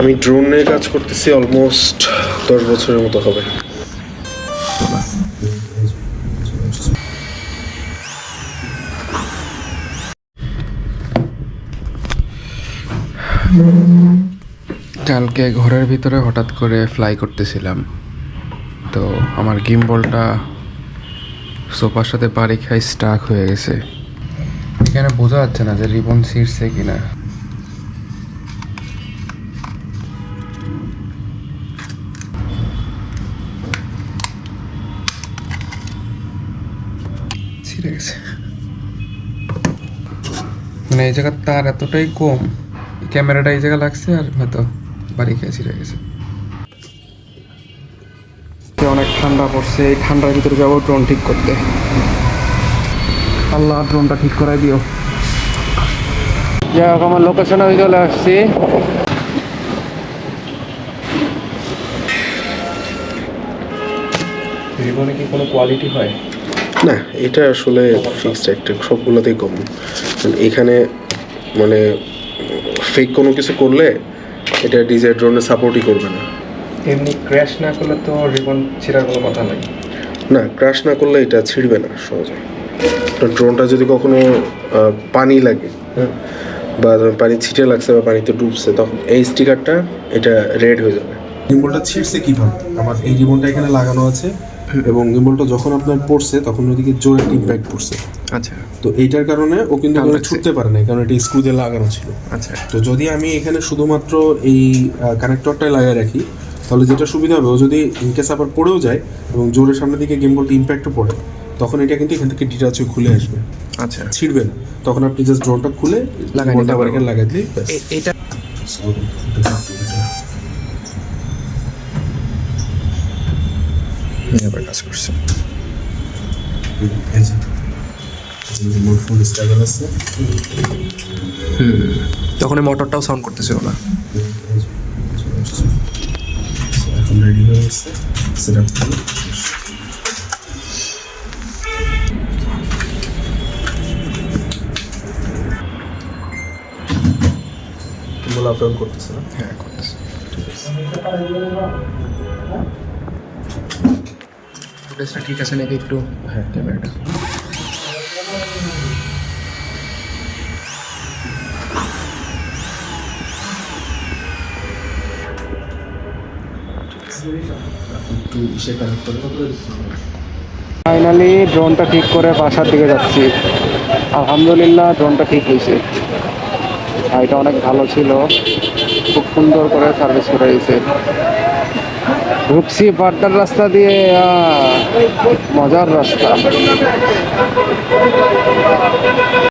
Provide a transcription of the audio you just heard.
আমি ড্রোন কাজ করতেছি অলমোস্ট দশ বছরের মতো হবে। কালকে ঘরের ভিতরে হঠাৎ করে ফ্লাই করতেছিলাম। তো আমার গিম্বলটা সোফার সাথে বাড়ি খাই স্টাক হয়ে গেছে। এখানে বোঝা যাচ্ছে না যে রিবন ছিঁড়ছে কিনা। ছিঁড়ে গেছে মানে এই জায়গার তার এতটাই কম ক্যামেরাটা এই জায়গা লাগছে আর হয়তো বাড়ি খেয়ে ছিঁড়ে গেছে। অনেক ঠান্ডা পড়ছে এই ঠান্ডার ভিতরে যাব ড্রোন ঠিক করতে। আল্লাহ ড্রোনটা ঠিক করাই দিও। যাই হোক আমার লোকেশনে আমি চলে আসছি। রিবনে কি কোনো কোয়ালিটি হয়? না এটা আসলে ফিক্সড একটা সবগুলোতেই কম। এখানে মানে ফেক কোনো কিছু করলে এটা ডিজাইন ড্রোনে সাপোর্টই করবে না। এমনি ক্র্যাশ না করলে তো রিবন ছিঁড়ার কোনো কথা নাই। না ক্র্যাশ না করলে এটা ছিঁড়বে না সহজে। তো ড্রোনটা যদি কখনো পানি লাগে হ্যাঁ বা ধরুন পানি ছিটে লাগছে বা পানিতে ডুবছে তখন এই স্টিকারটা এটা রেড হয়ে যাবে। গিম্বলটা ছিঁড়ছে কীভাবে? আমার এই রিবনটা এখানে লাগানো আছে। এবং গিম্বলটা যখন আপনার পড়ছে তখন ওদিকে জোরে ইম্প্যাক্ট পড়ছে। আচ্ছা। তো এইটার কারণে ও কিন্তু ছুটতে পারে না কারণ এটা স্ক্রু দিয়ে লাগানো ছিল। আচ্ছা। তো যদি আমি এখানে শুধুমাত্র এই কানেক্টরটাই লাগিয়ে রাখি তাহলে যেটা সুবিধা হবে ও যদি ইনকেস আবার পড়েও যায় এবং জোরের সামনের দিকে গেমবলটা ইম্প্যাক্টও পড়ে তখন এটা কিন্তু এখান থেকে ডিটাচ হয়ে খুলে আসবে। আচ্ছা। ছিড়বে না। তখন আপনি জাস্ট ড্রোনটা খুলে লাগাই বলটা লাগাই দিলেই ব্যাস। এটা এবার কাজ করছে এই যে, এই যে মোর ফুল স্ট্রাগল আছে তখন এই মোটরটাও সাউন্ড করতেছিল না। এখন রেডি হয়ে গেছে সেট আপ করতেছে না? হ্যাঁ করতেছে। ফুটেজটা ঠিক আছে নাকি একটু? হ্যাঁ ক্যামেরাটা একটু ইসে কানেক্ট করে ফাইনালি ড্রোনটা ঠিক করে বাসার দিকে যাচ্ছি। আলহামদুলিল্লাহ ড্রোনটা ঠিক হয়েছে। আর এটা অনেক ভালো ছিল। খুব সুন্দর করে সার্ভিস করে দিয়েছে ঢুকছি বাড্ডার রাস্তা দিয়ে আহ, মজার রাস্তা